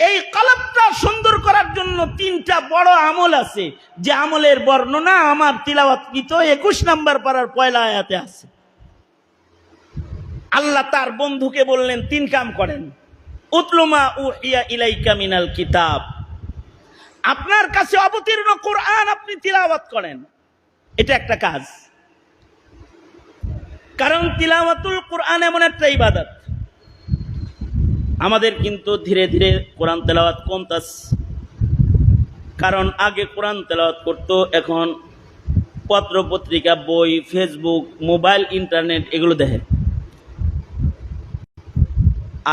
এই কলবটা সুন্দর করার জন্য তিনটা বড় আমল আছে। যে আমলের বর্ণনা আমার তিলাওয়াতকৃত একুশ নাম্বার পাড়ার পয়লা আয়াতে আছে। আল্লাহ তার বন্ধুকে বললেন, তিন কাম করেন। উতলুমা উ ইয়া ইলাইকা মিনাল কিতাব। আপনার কাছে অবতীর্ণ কোরআন আপনি তিলাওয়াত করেন। এটা একটা কাজ। কারণ তিলাওয়াতুল কোরআন এমন একটা ইবাদত। আমাদের কিন্তু ধীরে ধীরে কোরআন তেলাওয়াত কমতাস কারণ আগে কোরআন তেলাওয়াত করতো, এখন পত্র পত্রিকা বই, ফেসবুক, মোবাইল, ইন্টারনেট এগুলো দেখে।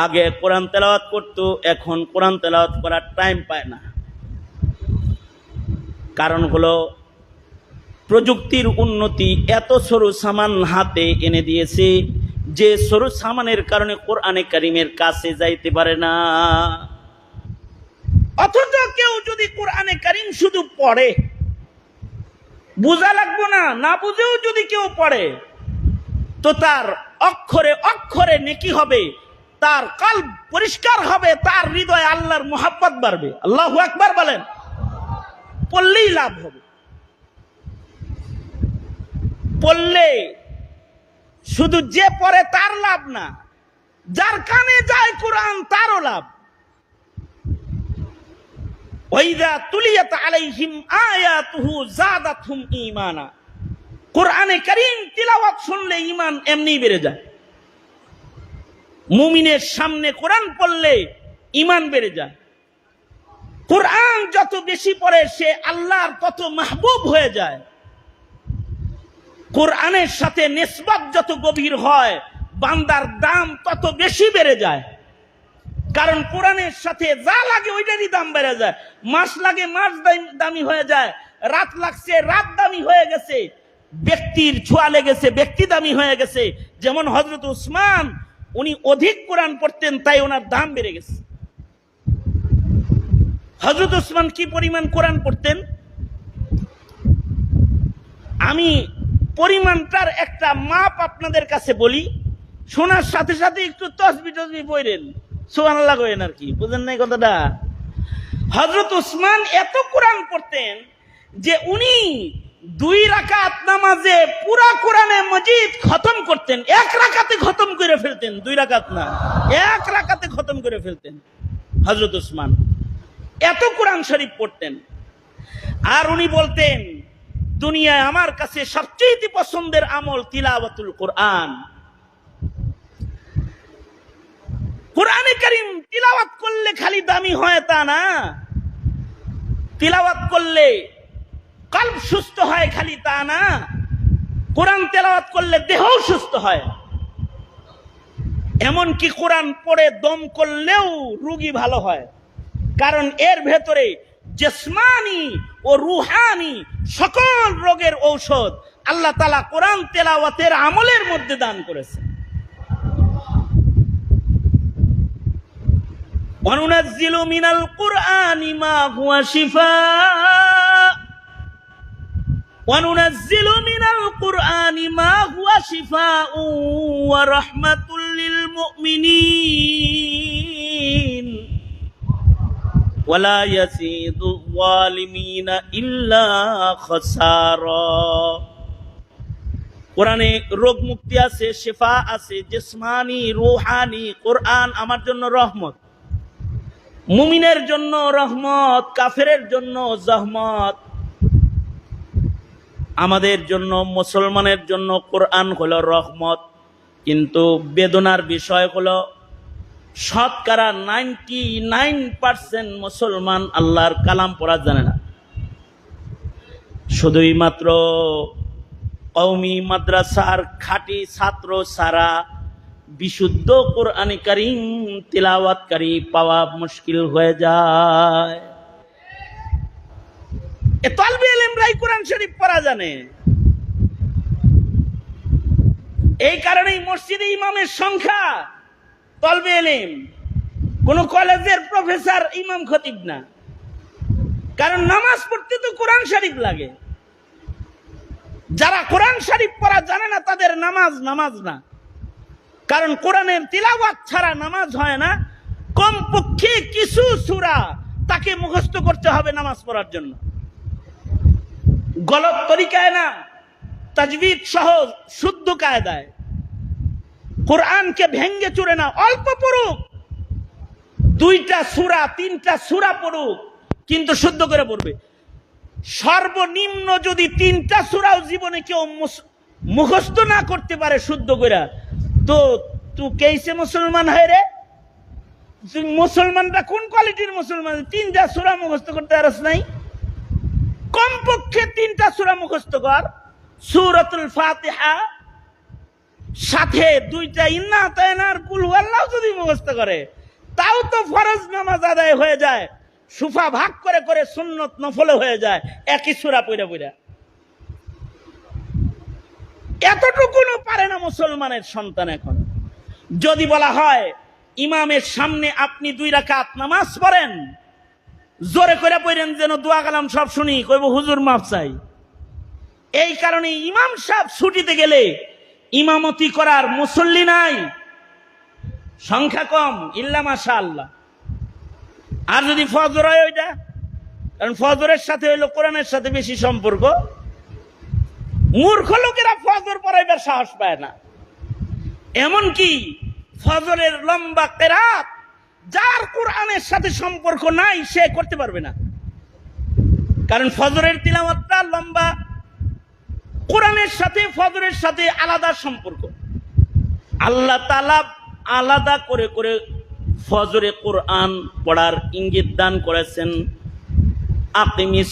আগে কোরআন তেলাওয়াত করতো, এখন কোরআন তেলাওয়াত করার টাইম পায় না। কারণ হলো, প্রযুক্তির উন্নতি এত সরু সামান হাতে এনে দিয়েছে যে সরু সামানের কারণে কোরআনে কারিমের কাছে যাইতে পারে না। অথচ কেউ যদি কোরআনে কারিম শুধু পড়ে, বোঝা লাগবো না না বুঝেও যদি কেউ পড়ে, তো তার অক্ষরে অক্ষরে নেকি হবে, তার কাল পরিষ্কার হবে, তার হৃদয় আল্লাহর মোহাব্বত বাড়বে। আল্লাহ একবার বলেন, পড়লেই লাভ হবে। পড়লে শুধু যে পড়ে তার লাভ না, যার কানে যায় কোরআন, তারও লাভ। ওইদা তুলিয়াত আলাইহিম আয়াতুহু জাদাতহুম ঈমানা। কোরআনে কারীম তিলাওয়াত শুনলে ঈমান এমনিই বেড়ে যায়। মুমিনের সামনে কোরআন পড়লে ঈমান বেড়ে যায়। কোরআন যত বেশি পড়ে, সে আল্লাহর তত মাহবুব হয়ে যায়। কোরআনের সাথে নেসবত যত গভীর হয়, বান্দার দাম তত বেশি বেড়ে যায়। কারণ কোরআনের সাথে যা লাগে ওইটারই দাম বেড়ে যায়। মাস লাগে মাস দাম- হয়ে যায়, রাত লাগছে রাত দামি হয়ে গেছে, ব্যক্তির ছোঁয়া লেগেছে, ব্যক্তি দামি হয়ে গেছে। যেমন হজরত উসমান, উনি অধিক কোরআন পড়তেন, তাই ওনার দাম বেড়ে গেছে। হজরত উসমান কি পরিমাণ কোরআন পড়তেন? আমি পরিমাণটার একটা মাপ আপনাদের কাছে বলি। শোনার সাথে সাথে একটু তসবি টসবি বইরেন সোহান লাগেন আর কি। বুঝেন নাই কথাটা? হজরত উসমান এত কোরআন পড়তেন যে উনি দুই রাকাত নামাজে পুরা কোরআনে মজিদ খতম করতেন। এক রাকাতে খতম করে ফেলতেন, দুই রাকাত না। এক রাকাতে খতম করে ফেলতেন হজরত উসমান। এত কোরআন শরীফ পড়তেন। আর উনি বলতেন দুনিয়ায় আমার কাছে সবচেয়ে পছন্দের আমল তিলাওয়াতুল কোরআন। কোরআনে কারিম তিলাওয়াত করলে খালি দামি হয় তা না। তিলাওয়াত করলে কল্প সুস্থ হয় খালি তা না। কোরআন তেলাওয়াত করলে দেহও সুস্থ হয়। এমনকি কোরআন পড়ে দম করলেও রুগী ভালো হয়। কারণ এর ভেতরে জেসমানি ও রুহানি সকল রোগের ঔষধ আল্লাহ তালা কোরআন তেলাওয়াতের আমলের মধ্যে দান করেছে অনুনাজ্জিলু কুরআনি শিফা। কুরআনি ওয়ালা ইয়াসিদু ওয়ালিমিনা ইল্লা খসারা। কোরআনে রোগ মুক্তি আছে, শেফা আছে, জিসমানি, রুহানি, কোরআন আমার জন্য রহমত। মুমিনের জন্য রহমত, কাফেরের জন্য জহমত। আমাদের জন্য, মুসলমানের জন্য কোরআন হল রহমত। কিন্তু বেদনার বিষয় হলো শতকরা নাইনটি নাইন পার্সেন্ট মুসলমান আল্লাহর কালাম পড়া জানে না। শুধুই মাত্র কৌমি মাদ্রাসার খাঁটি ছাত্র সারা বিশুদ্ধ কোরআনে কারিম তিলাওয়াতকারী পাওয়া মুশকিল হয়ে যায়। এ কোরআন শরীফ পড়া জানে। এই কারণেই মসজিদে ইমামের সংখ্যা তলবে এলিম। কোন কলেজের প্রফেসর, ইমাম, খতিব না। কারণ নামাজ পড়তে তো কোরআন শরীফ লাগে। যারা কোরআন শরীফ পড়া জানে না, তাদের নামাজ নামাজ না। কারণ কোরআনের তিলাওয়াত ছাড়া নামাজ হয় না। কমপক্ষে কিছু সুরা তাকে মুখস্থ করতে হবে নামাজ পড়ার জন্য। গলত তরিকায় না তাজবিদ সহ শুদ্ধ কায়দায়। কোরআনকে ভেঙ্গে চুরে না অল্প পড়ুক। দুইটা সুরা, তিনটা সুরা পড়ুক, কিন্তু শুদ্ধ করে পড়বে। সর্বনিম্ন যদি তিনটা সুরাও জীবনে কেউ মুখস্থ না করতে পারে শুদ্ধ করে, তো তু কেসে মুসলমান হয় রে? তুই মুসলমানটা কোন কোয়ালিটির মুসলমান? তিনটা সুরা মুখস্থ করতে পারস নাই? কমপক্ষে তিনটা সুরা মুখস্থ কর। সুরতুল ফাতিহা সাথে দুইটা ইন্না তায়নার কুল, আল্লাহ যদি মুখস্থ করে, তাও তো ফরজ নামাজ আদায় হয়ে যায়। সুফা ভাগ করে করে সুন্নত নফলে হয়ে যায়। একই সুরা পইরা পইরা। এতটুকুনও পারে না মুসলমানের সন্তান এখন। যদি বলা হয়, ইমামের সামনে আপনি দুই রাকাত নামাজ পড়েন, জোরে করে পড়েন যেন দোয়া কালাম সব শুনি, কইব, হুজুর, মাফ চাই। এই কারণে ইমাম সাহেব ছুটিতে গেলে ইমামতি করার মুসল্লি নাই। সংখ্যা কম, ইল্লা মাশা আল্লাহ আর যদি ফজর হয় ওইটা? কারণ ফজরের সাথে হইল কোরআনের সাথে বেশি সম্পর্ক। মূর্খ লোকেরা ফজর পড়াইবার সাহস পায় না। এমনকি ফজরের লম্বা কেরাত, যার কোরআনের সাথে সম্পর্ক নাই, সে করতে পারবে না। কারণ ফজরের তিলাওয়াতটা লম্বা কোরআনের সাথে, ফজরের সাথে আলাদা সম্পর্ক। আল্লাহ তালা আলাদা করে করে ফজরে কোরআন পড়ার ইঙ্গিত দান করেছেন আকিমিস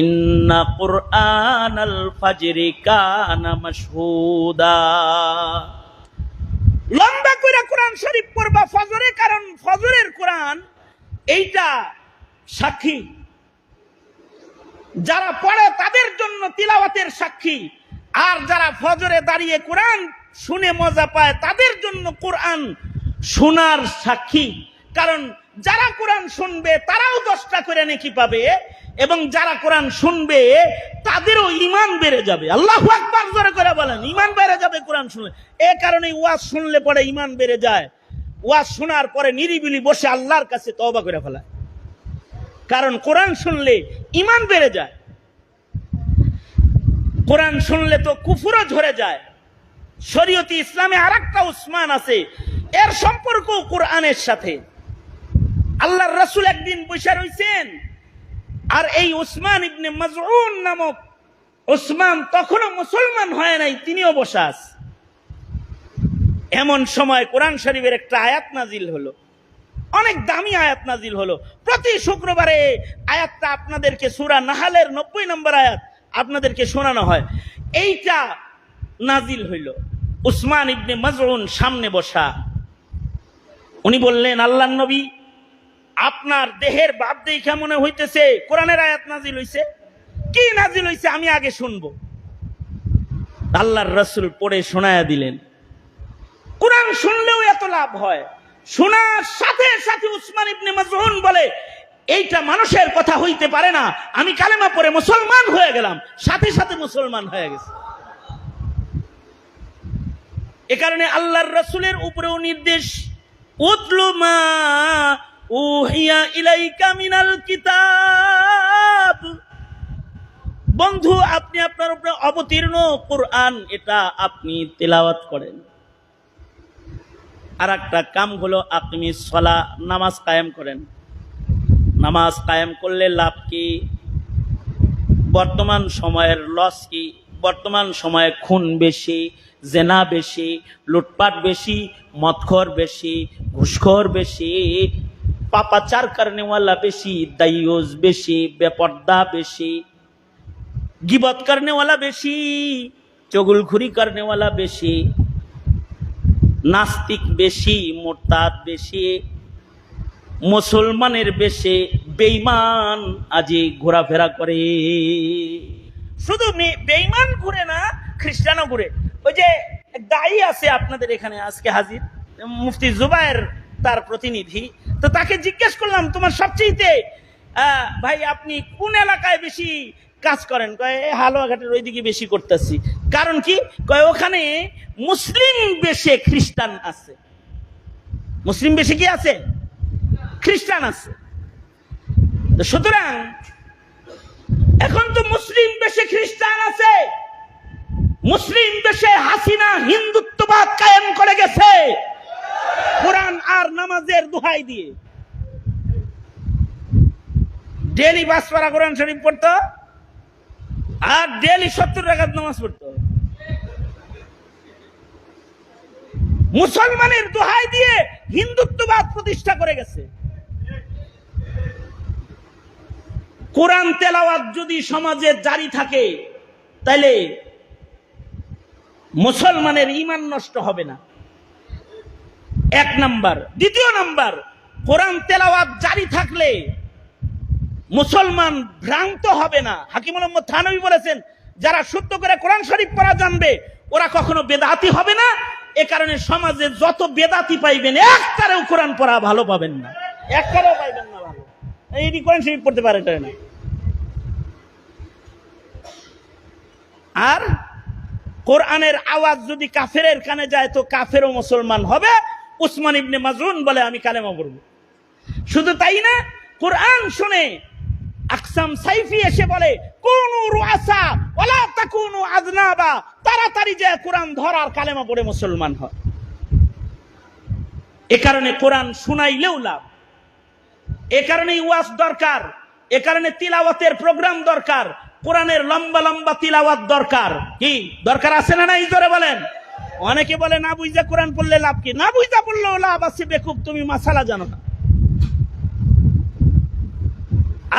ইন্না কানা মাশহুদা। লম্বা করে কোরআন শরীফ পড়বা ফজরে কারণ ফজরের কোরআন এইটা সাক্ষী। যারা পড়ে তাদের জন্য তিলাওয়াতের সাক্ষী। আর যারা ফজরে দাঁড়িয়ে কোরআন শুনে মজা পায়, তাদের জন্য কোরআন শোনার সাক্ষী। কারণ যারা কোরআন শুনবে, তারাও দশটা করে নেকি পাবে। এবং যারা কোরআন শুনবে, তাদেরও ইমান বেড়ে যাবে। আল্লাহ করে বলেন ইমান বেড়ে যাবে কোরআন শুনলে। এ কারণে ওয়াজ শুনলে পরে ইমান বেড়ে যায়। ওয়াজ শোনার পরে নিরিবিলি বসে আল্লাহর কাছে তওবা করে ফেলায়। কারণ কোরআন শুনলে ইমান বেড়ে যায়। কোরআন শুনলে তো কুফুরও ঝরে যায়। শরীয়তি ইসলামে আর একটা উসমান আছে, এর সম্পর্ক কোরআনের সাথে। আল্লাহর রসুল একদিন বসে রইছেন আর এই উসমান ইবনে মাজউন নামক উসমান তখনও মুসলমান হয় নাই, তিনিও বসাস এমন সময় কোরআন শরীফের একটা আয়াত নাজিল হলো। অনেক দামি আয়াত নাজিল হলো। প্রতি শুক্রবারে আয়াতটা আপনাদেরকে সুরা নাহালের নব্বই নম্বর আয়াত আপনাদেরকে শোনানো হয়। এইটা নাজিল হইল। উসমান ইবনে মাজরুন সামনে বসা। উনি বললেন আল্লাহ নবী আপনার দেহের বাপ দেখা মনে হইতেছে, কোরআনের আয়াত নাজিল হইছে। কি নাজিল হইছে আমি আগে শুনব। আল্লাহর রসুল পড়ে শোনায়া দিলেন, কোরআন শুনলেও এত লাভ হয়? শোনার সাথে সাথে উসমান ইবনে মাজহুন বলে, এইটা মানুষের কথা হইতে পারে না, আমি কালেমা পরে মুসলমান হয়ে গেলাম, সাথে সাথে মুসলমান হয়ে গেছে। এ কারণে আল্লাহর রসুলের উপরেও নির্দেশ, উতলু মা কিতাব। বন্ধু, আপনি আপনার উপরে অবতীর্ণ কোরআন, এটা আপনি তেলাওয়াত করেন। আর একটা কাম হলো আপনি সলা, নামাজ কায়েম করেন। নামাজ কায়েম করলে লাভ কি? বর্তমান সময়ের লস কি? বর্তমান সময়ে খুন বেশি, জেনা বেশি, লুটপাট বেশি, মদখর বেশি, ঘুষখোর বেশি পাপাচার কারণেওয়ালা বেশি দায়ুজ বেশি, বেপর্দা বেশি, গিবত কারণেওয়ালা বেশি চগুলখুরি কারণেওয়ালা বেশি, নাস্তিক বেশি, মোরতাদ বেশি, মুসলমানের বেশে বেইমান আজি ঘোরাফেরা করে। শুধু বেইমান ঘুরে না, খ্রিস্টানও ঘুরে। ওই যে দায়ী আছে আপনাদের এখানে আজকে হাজির, মুফতি জুবায়ের তার প্রতিনিধি। তো তাকে জিজ্ঞেস করলাম তোমার সবচেয়ে ভাই আপনি কোন এলাকায় বেশি কাজ করেন? কয় "এ, হালুয়াঘাটের ওইদিকে বেশি করতেছি। কারণ কি? কয় ওখানে মুসলিম বেশে খ্রিস্টান আছে। মুসলিম বেশে কি আছে? খ্রিস্টান আছে। সুতরাং এখন তো মুসলিম দেশে খ্রিস্টান আছে। মুসলিম দেশে হাসিনা হিন্দুত্ববাদ কায়েম করে গেছে। কোরআন আর নামাজের দোহাই দিয়ে। ডেলি বাস পড়া কোরআন শরীফ পড়তো, আর ডেলি সত্তর রাখাত নামাজ পড়তো। মুসলমানের দোহাই দিয়ে হিন্দুত্ববাদ প্রতিষ্ঠা করে গেছে। কোরআন তেলাওয়াত যদি সমাজে জারি থাকে, তাইলে মুসলমানের ইমান নষ্ট হবে না। এক নাম্বার। দ্বিতীয় নাম্বার, কোরআন তেলাওয়াত জারি থাকলে মুসলমান ভ্রান্ত হবে না। হাকিম থানবী বলেছেন, যারা সত্য করে কোরআন শরীফ পড়া জানবে, ওরা কখনো বেদাতি হবে না। এ কারণে সমাজে যত বেদাতি পাইবেন একটারেও কোরআন পড়া ভালো পাবেন না। একটারেও পাইবেন না ভালো। এই কোরআন শরীফ পড়তে পারে না। আর কোরআনের আওয়াজ যদি কাফেরের কানে যায়, তো কাফেরও মুসলমান হবে। উসমান ইবনে মাজুন বলে আমি কালেমা পড়ব। শুধু তাই না, কোরআন শুনে আকসাম সাইফি এসে বলে, কোন রুয়াসা ওলা তাকুনু আজনাবা তাড়াতাড়ি যে কোরআন ধরার কালেমা পড়ে মুসলমান হয়। এ কারণে কোরআন শুনাইলেও লাভ। এ কারণেই ওয়াজ দরকার। এ কারণে তিলাওয়াতের প্রোগ্রাম দরকার। কোরআনের লম্বা লম্বা তিলাওয়াত দরকার। কি, দরকার আছে না নাই? জোরে বলেন। অনেকে বলে, না বুঝা কোরআন পড়লে লাভ কি? না বুঝা পড়লেও লাভ আছে বেকুব, তুমি মাসালা জানো না।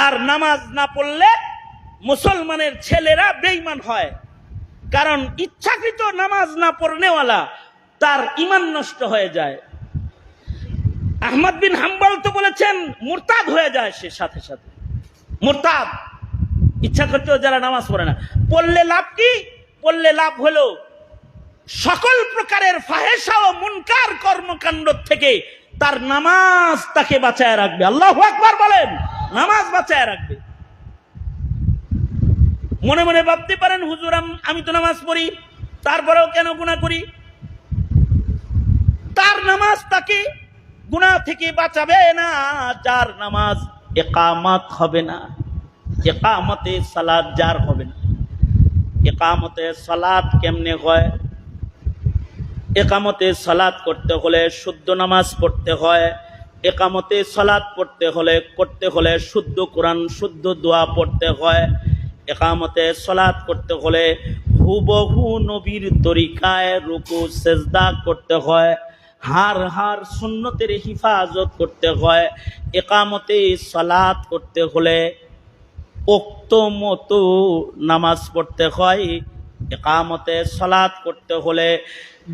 আর নামাজ না পড়লে মুসলমানের ছেলেরা বেঈমান হয়। কারণ ইচ্ছাকৃত নামাজ না পড়নেওয়ালা তার ইমান নষ্ট হয়ে যায়। আহমদ বিন হাম্বল তো বলেছেন, মুরতাদ হয়ে যায় সে সাথে সাথে। মুরতাদ ইচ্ছা করতেও যারা নামাজ পড়ে না। পড়লে লাভ কি? পড়লে লাভ হলো সকল প্রকারের ফাহেসা ও মুনকার কর্মকাণ্ড থেকে তার নামাজ তাকে বাঁচায় রাখবে। আল্লাহ আকবার বলেন, নামাজ বাঁচায় রাখবে। মনে মনে ভাবতে পারেন হুজুরাম আমি তো নামাজ পড়ি, তারপরেও কেন গুণা করি? তার নামাজ তাকে গুণা থেকে বাঁচাবে না, যার নামাজ একামত হবে না। একামতে সালাদ যার হবে না। একামতে সালাদ কেমনে হয়? একামতে সালাদ করতে হলে শুদ্ধ নামাজ পড়তে হয়। একামতে সালাদ পড়তে হলে, করতে হলে শুদ্ধ কোরআন, শুদ্ধ দোয়া পড়তে হয়। একামতে সালাদ করতে হলে হুবহু নবীর তরিকায় রুকু, সেজদা করতে হয়। হার হার সুন্নতের হিফাজত করতে হয়। একামতে সালাদ করতে হলে উক্ত মতো নামাজ পড়তে হয়। একামতে সলাৎ করতে হলে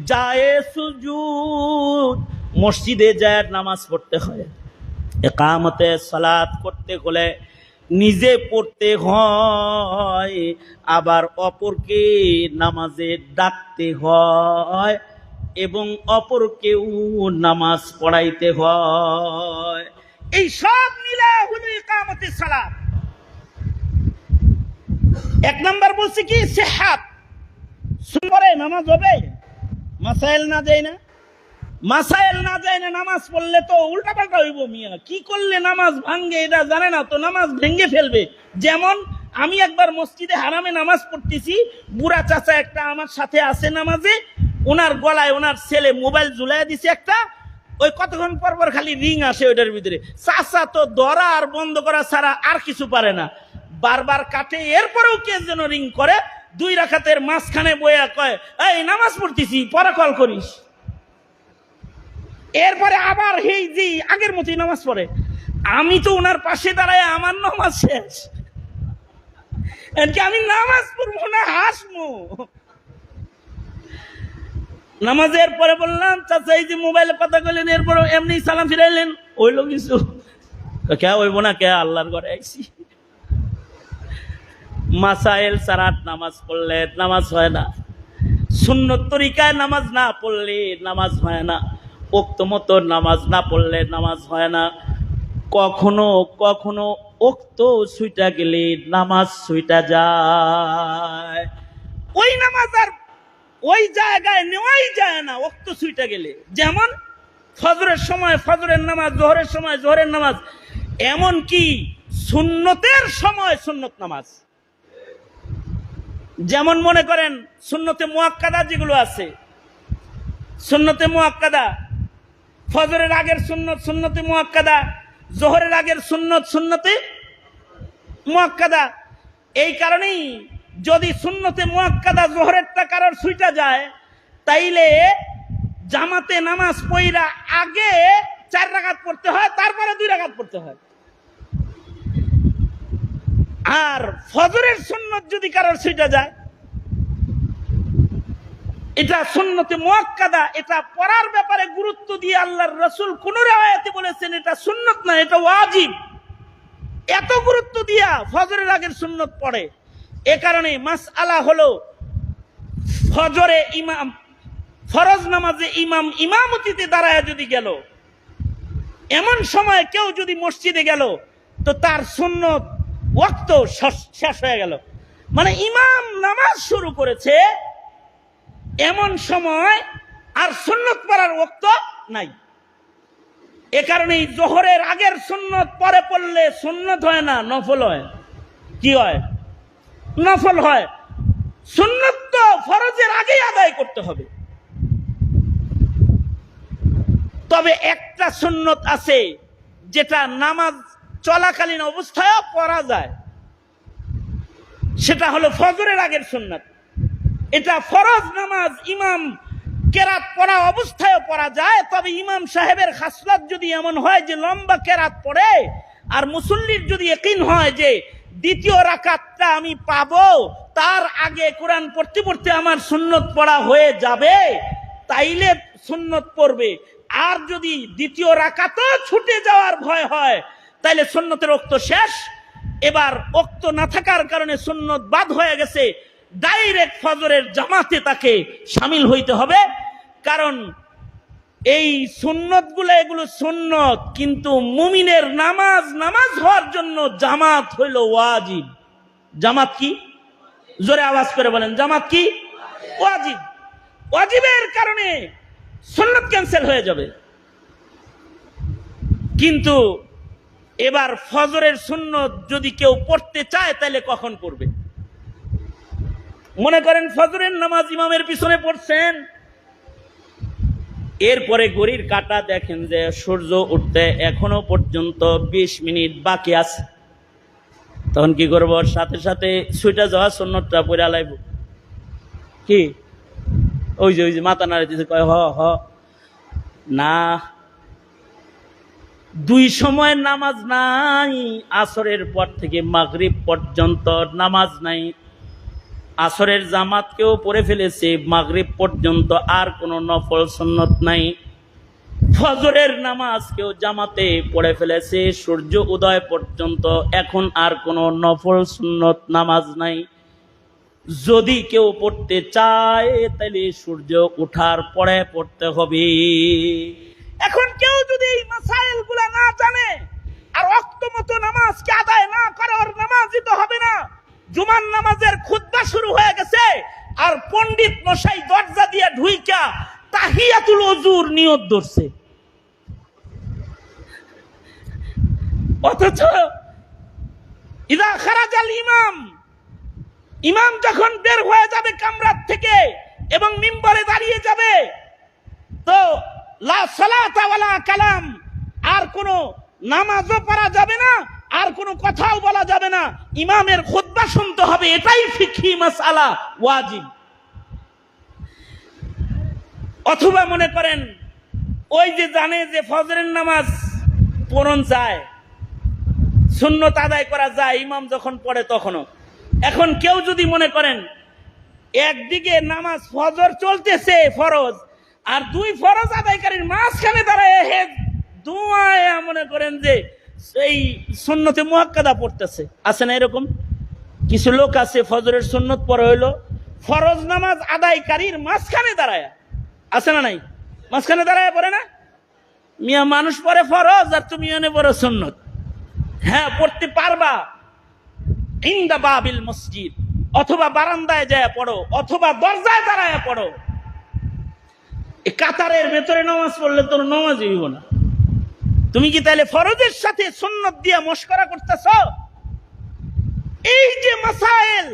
যায় সুজুদ, মসজিদে যায় নামাজ পড়তে হয়। একামতে সলাৎ করতে হলে নিজে পড়তে হয়, আবার অপরকে নামাজে ডাকতে হয় এবং অপরকেও নামাজ পড়াইতে হয়। এই সব মিলা হলো একামতে সালাত। এক নাম্বার বলছে কি? সেহাত। শুনবরে নামাজ হবে। মাসাইল না যায় না। মাসাইল না যায় না, নামাজ পড়লে তো উল্টা পাল্টা হইব মিয়া। কি করলে নামাজ ভাঙ্গে এটা জানে না তো, নামাজ ভেঙ্গে ফেলবে। যেমন আমি একবার মসজিদে হারামে নামাজ পড়তেছি, বুড়া চাচা একটা আমার সাথে আছে নামাজে, ওনার গলায় ওনার ছেলে মোবাইল ঝুলাই দিছে একটা, ওই কতক্ষণ পর পর খালি রিং আসে ওইটার ভিতরে। চাচা তো ধরা আর বন্ধ করা ছাড়া আর কিছু পারে না। বারবার কাটে, এরপরেও কে যেন রিং করে দুই রাখাতের মাঝখানে বইয়া কয়, এই, নামাজ পড়তেছি, পরে কল করিস। এরপরে আবার হেই জি, আগের মতোই নামাজ পড়ে। আমি তো ওনার পাশে দাঁড়ায় আমার নামাজ শেষ। আমি নামাজ পড়ব না, হাসবো? নামাজের পরে বললাম, চাচা, এই যে মোবাইলে পাতা কইলেন এরপর এমনি সালাম ফিরাইলেন। ওইল কিছু। কে হইব না, কে, আল্লাহর ঘরে আইসি মাসাইল সারাত নামাজ পড়লে নামাজ হয় না। সুন্নত তরিকায় নামাজ না পড়লে নামাজ হয় না। উক্ত মতো নামাজ না পড়লে নামাজ হয় না। কখনো কখনো ওক্ত সুইটা গেলে নামাজ সুইটা যায়। ওই নামাজ আর ওই জায়গায় নেওয়াই যায় না ওক্ত সুইটা গেলে। যেমন ফজরের সময়, ফজরের নামাজ, জোহরের সময়, জোহরের নামাজ। এমন কি সুন্নতের সময় সুন্নত নামাজ। যেমন মনে করেন সুন্নতে মোয়াক্কাদা যেগুলো আছে, সুন্নতে মোয়াক্কাদা, ফজরের আগের সুন্নত, সুন্নতে মোয়াক্কাদা, জোহরের আগের সুন্নত, সুন্নতে মোয়াক্কাদা। এই কারণেই যদি সুন্নতে মুয়াক্কাদা জোহরেরটা কারোর সুইটা যায়, তাইলে জামাতে নামাজ পইরা আগে চার রাকাত পড়তে হয়, তারপরে দুই রাকাত পড়তে হয়। আর ফজরের সুন্নত যদি কারোর সুইটা যায়, এটা সুন্নতে মুয়াক্কাদা, এটা পড়ার ব্যাপারে গুরুত্ব দিয়ে আল্লাহর রসুল কোন রেওয়ায়াতে বলেছেন, এটা সুন্নত না, এটা ওয়াজিব। এত গুরুত্ব দিয়া ফজরের আগের সুন্নত পড়ে। এ কারণে মাস আলা হলো ফজরে ইমাম, ফরজ নামাজে ইমাম ইমামতিতে দাঁড়ায় যদি গেল, এমন সময় কেউ যদি মসজিদে গেল, তো তার সুন্নত ওয়াক্ত শেষ- হয়ে গেল। মানে ইমাম নামাজ শুরু করেছে এমন সময় আর সুন্নত পড়ার ওক্ত নাই। এ কারণেই জোহরের আগের সুন্নত পরে পড়লে সুন্নত হয় না, নফল হয়। কি হয়? নফল হয়। সুন্নত তো ফরজের আগেই আদায় করতে হবে। তবে একটা সুন্নত আছে যেটা নামাজ চলাকালীন অবস্থায়ও পড়া যায়। সেটা হলো ফজরের আগের সুন্নত। এটা ফরজ নামাজ, ইমাম কেরাত পড়া অবস্থায় পড়া যায়, তবে ইমাম সাহেবের খাসলাত যদি এমন হয় যে লম্বা কেরাত পড়ে, আর মুসল্লির যদি একিন হয় যে দ্বিতীয় রাকাতটা আমি পাবো, তার আগে কোরআন পড়তে পড়তে আমার সুন্নত পড়া হয়ে যাবে, তাইলে সুন্নত পড়বে। আর যদি দ্বিতীয় রাকাতও ছুটে যাওয়ার ভয় হয় তাইলে সুন্নতের রক্ত শেষ। এবার অক্ত না থাকার কারণে সুন্নত বাদ হয়ে গেছে। ডাইরেক্ট ফজরের জামাতে তাকে সামিল হইতে হবে। কারণ এই সুন্নতগুলো এগুলো সুন্নত, কিন্তু মুমিনের নামাজ নামাজ হওয়ার জন্য জামাত হইল ওয়াজিব। জামাত কি? জোরে আওয়াজ করে বলেন, জামাত কি? ওয়াজিব। ওয়াজিবের কারণে সুন্নত ক্যান্সেল হয়ে যাবে। কিন্তু এবার ফজরের সুন্নত যদি কেউ পড়তে চায়, তাহলে কখন পড়বে? মনে করেন ফজরের নামাজ ইমামের পিছনে পড়ছেন। এরপরে গড়ির কাটা দেখেন যে সূর্য উঠতে এখনও পর্যন্ত ২০ মিনিট বাকি আছে। তখন কি করব? সাথে সাথে সুইটা যাওয়া সুন্নতটা পড়ে লাইব। কি? ওই যে ওই যে মাথা নাড়াইতেছে, কয়, হ হ। না দুই সময়ের নামাজ নাই, আসরের পর থেকে মাগরিব পর্যন্ত নামাজ নাই। আসরের জামাতকেও পড়ে ফেলেছে, মাগরিব পর্যন্ত আর কোনো নফল সুন্নত নাই। ফজরের নামাজ কেউ জামাতে পড়ে ফেলেছে, সূর্য উদয় পর্যন্ত এখন আর কোনো নফল সুন্নত নামাজ নাই। যদি কেউ পড়তে চায় তাহলে সূর্য ওঠার পরে পড়তে হবে। এখন কেউ যদি এই মাসাইলগুলা না জানে আর অক্ত মতো নামাজকে আদায় না করে, ওর নামাজই তো হবে না। জুমার নামাজের খুদ্া শুরু হয়ে গেছে আর পণ্ডিত মশাই দরজা দিয়ে ঢুইকা তাহিয়াতুল অজুর নিয়ত ধরছে। অথচ ইদা খারাজাল ইমাম ইমাম যখন বের হয়ে যাবে কামরাত থেকে এবং মিম্বরে দাঁড়িয়ে যাবে, তো লা কালাম। আর কোনো নামাজও পড়া যাবে না, আর কোনো কথাও বলা যাবে না। ইমামের খুতবা শুনতে হবে, এটাই ফিকহি মাসালা, ওয়াজিব। অথবা মনে করেন, ওই যে জানে যে ফজরের নামাজ পড়ন যায়, সুন্নত আদায় করা যায়, ইমাম যখন পড়ে তখনও। এখন কেউ যদি মনে করেন, একদিকে নামাজ ফজর চলতেছে ফরজ আর দুই ফরজ আদায়কারীর মাঝখানে দাঁড়ায় হে দুয়ায় মনে করেন যে এই সুন্নতে মুহাক্কাদা পড়তেছে। আছে না এরকম? কিছু লোক আছে, ফজরের সুন্নত পরে হইল, ফরজ নামাজ আদায়কারীর মাঝখানে দাঁড়ায়। আছে না নাই? মাঝখানে দাঁড়ায় পড়ে না? মিয়া মানুষ পরে ফরজ আর তুমি এনে পড়ো সুন্নত। হ্যাঁ পড়তে পারবা। ইন্দা বাবিল মসজিদ। অথবা বারান্দায় যায় পড়ো, অথবা দরজায় দাঁড়ায় পড়ো। কাতারের ভেতরে নামাজ পড়লে তোর নামাজ হইব না। তুমি কি তাহলে ফরজের সাথে সুন্নত দিয়া মস্করা করতেছ? এই যে মাসাইল,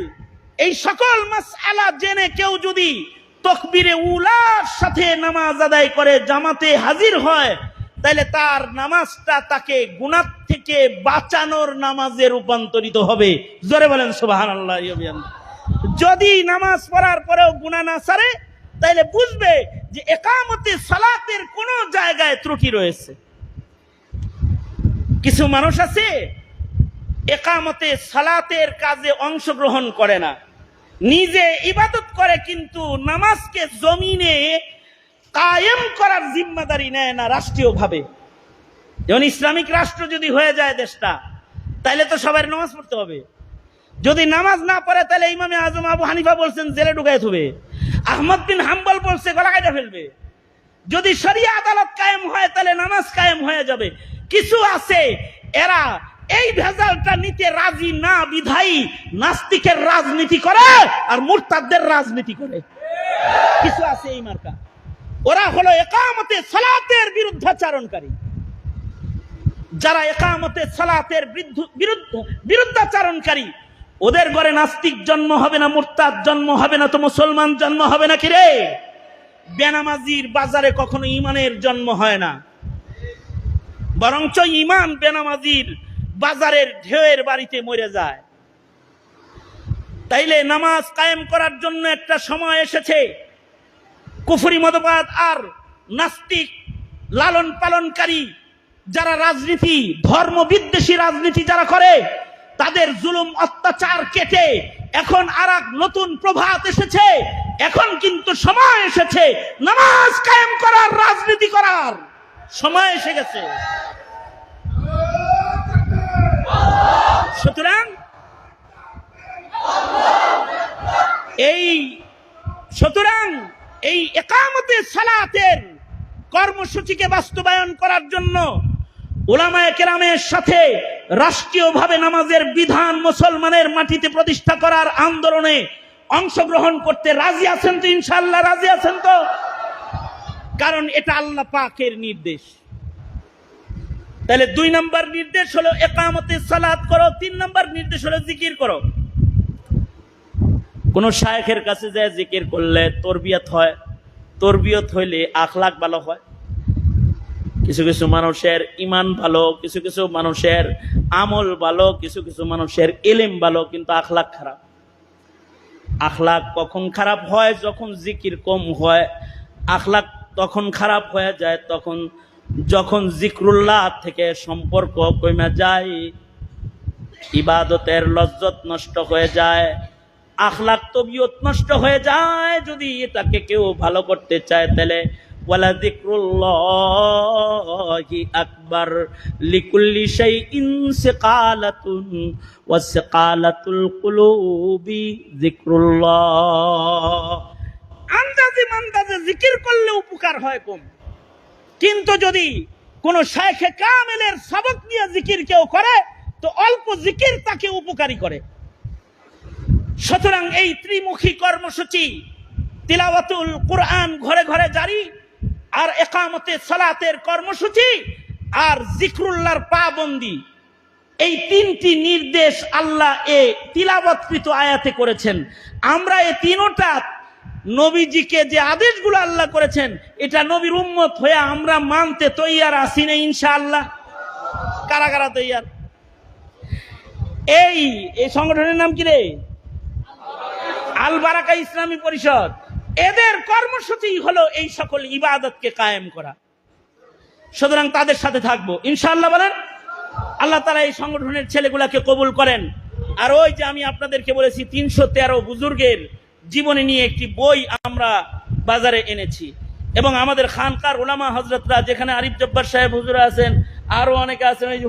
এই সকল মাসআলা জেনে কেউ যদি তকবিরে উলার সাথে নামাজ আদায় করে, জামাতে হাজির হয়, তাহলে তার নামাজটা তাকে গুনাহ থেকে বাঁচানোর নামাজে রূপান্তরিত হবে। জোরে বলেন সুবহানাল্লাহ যদি নামাজ পড়ার পরেও গুনাহ না সারে তাহলে বুঝবে যে একামতে সালাতের কোন জায়গায় ত্রুটি রয়েছে। কিছু মানুষ আছে, একামতে সালাতের কাজে অংশগ্রহণ করে না। নিজে ইবাদত করে কিন্তু নামাজকে জমিনে কায়েম করার জিম্মাদারি নেয় না রাষ্ট্রীয়ভাবে। যেমন ইসলামিক রাষ্ট্র যদি হয়ে যায় দেশটা তাহলে তো সবাই নামাজ পড়তে হবে। যদি নামাজ না পড়ে তাহলে ইমামে আজম আবু হানিফা বলছেন, জেলে ঢুকাই থবে। আহমদ বিন হাম্বল বলছে, গলা কাটা ফেলবে। যদি শরিয়া আদালত কায়েম হয়, তাহলে নামাজ কায়েম হয়ে যাবে। কিছু আছে, এরা এই ভেজালটা নিতে রাজি না বিধায়ী, নাস্তিকের রাজনীতি করে আর মুরতাদদের রাজনীতি করে। কিছু আছে এই মার্কা। ওরা হলো একামতে সালাতের বিরুদ্ধাচারণকারী। যারা একামতে সালাতের বিরুদ্ধ- বিরুদ্ধ বিরুদ্ধাচারণকারী ওদের ঘরে নাস্তিক জন্ম হবে না, মুরতাদ জন্ম হবে না, তো মুসলমান জন্ম হবে না কি রে? বেনামাজির বাজারে কখনো ইমানের জন্ম হয় না। বরঞ্চ ইমান বেনামাজির বাজারের ঢেউয়ের বাড়িতে মরে যায়। তাইলে নামাজ কায়েম করার জন্য একটা সময় এসেছে। কুফুরি, মতবাদ আর নাস্তিক লালন পালনকারী যারা রাজনীতি ধর্ম বিদ্বেষী রাজনীতি যারা করে তাদের জুলুম অত্যাচার কেটে এখন আর নতুন প্রভাত এসেছে। এখন কিন্তু সময় এসেছে নামাজ কায়েম করার, রাজনীতি করার। সময় এসে গেছে। সুতরাং এই সুতরাং এই একামতে সালাতের কর্মসূচিকে বাস্তবায়ন করার জন্য ওলামায়ে কেরামের সাথে রাষ্ট্রীয়ভাবে নামাজের বিধান মুসলমানের মাটিতে প্রতিষ্ঠা করার আন্দোলনে অংশগ্রহণ করতে রাজি আছেন তো ইনশাল্লাহ রাজি আছেন তো? কারণ এটা আল্লাহ পাকের নির্দেশ। তাহলে দুই নম্বর নির্দেশ হলো একামতে সালাদ করো, তিন নম্বর নির্দেশ হলো জিকির করো। কোন শায়েখের কাছে যায় জিকির করলে তরবিয়ত হয়, তরবিয়ত হইলে আখলাখ ভালো হয়। কিছু কিছু মানুষের ইমান ভালো, কিছু কিছু মানুষের আমল ভালো, কিছু কিছু মানুষের এলেম ভালো, কিন্তু আখলাক খারাপ। আখলাক কখন খারাপ হয়? যখন জিকির কম হয়, আখলাক তখন খারাপ হয়ে যায়, তখন যখন জিক্রুল্লাহ থেকে সম্পর্ক কমে যায়, ইবাদতের লজ্জত নষ্ট হয়ে যায়, আখলাক তবিয়ত নষ্ট হয়ে যায়। যদি তাকে কেউ ভালো করতে চায়, তাহলে ওয়ালা যিকরুল্লাহি আকবার লিকুল্লি শাইইন সিকালাতুন ওয়া সিকালাতুল কুলুবি যিকরুল্লাহ। আন্দাজে মান্দাজে জিকির করলে উপকার হয় কম। কিন্তু যদি কোন শাইখে কামেলের সবক নিয়ে জিকির কেউ করে, তো অল্প জিকির তাকে উপকারী করে। সুতরাং এই ত্রিমুখী কর্মসূচি, তিলাওয়াতুল কোরআন ঘরে ঘরে জারি আর একামতে সালাতের কর্মসূচি আর জিক্রুল্লাহর পাবন্দি। এই তিনটি নির্দেশ আল্লাহ এ তিলাবৎকৃত আয়াতে করেছেন। আমরা এই তিনোটা নবীজিকে যে আদেশগুলো আল্লাহ করেছেন, এটা নবীর উম্মত হয়ে আমরা মানতে তৈয়ার আসি না ইনশাআল্লাহ। কারা কারা তৈয়ার? এই এই সংগঠনের নাম কি রে? আল বারাকা ইসলামী পরিষদ। এদের কর্মসূচি হলো এই সকল ইবাদতকে কায়েম করা। সুতরাং তাদের সাথে থাকব। ইনশাআল্লাহ বলেন, আল্লাহ তালা এই সংগঠনের ছেলেগুলাকে কবুল করেন। আর ওই যে আমি আপনাদেরকে বলেছি, তিনশো তেরো বুজুর্গের জীবনী নিয়ে একটি বই আমরা বাজারে এনেছি। এবং আমাদের খানকার ওলামা হজরতরা যেখানে আরিফ জব্বার সাহেব হুজুরা আছেন, আরও অনেকে আছেন ওই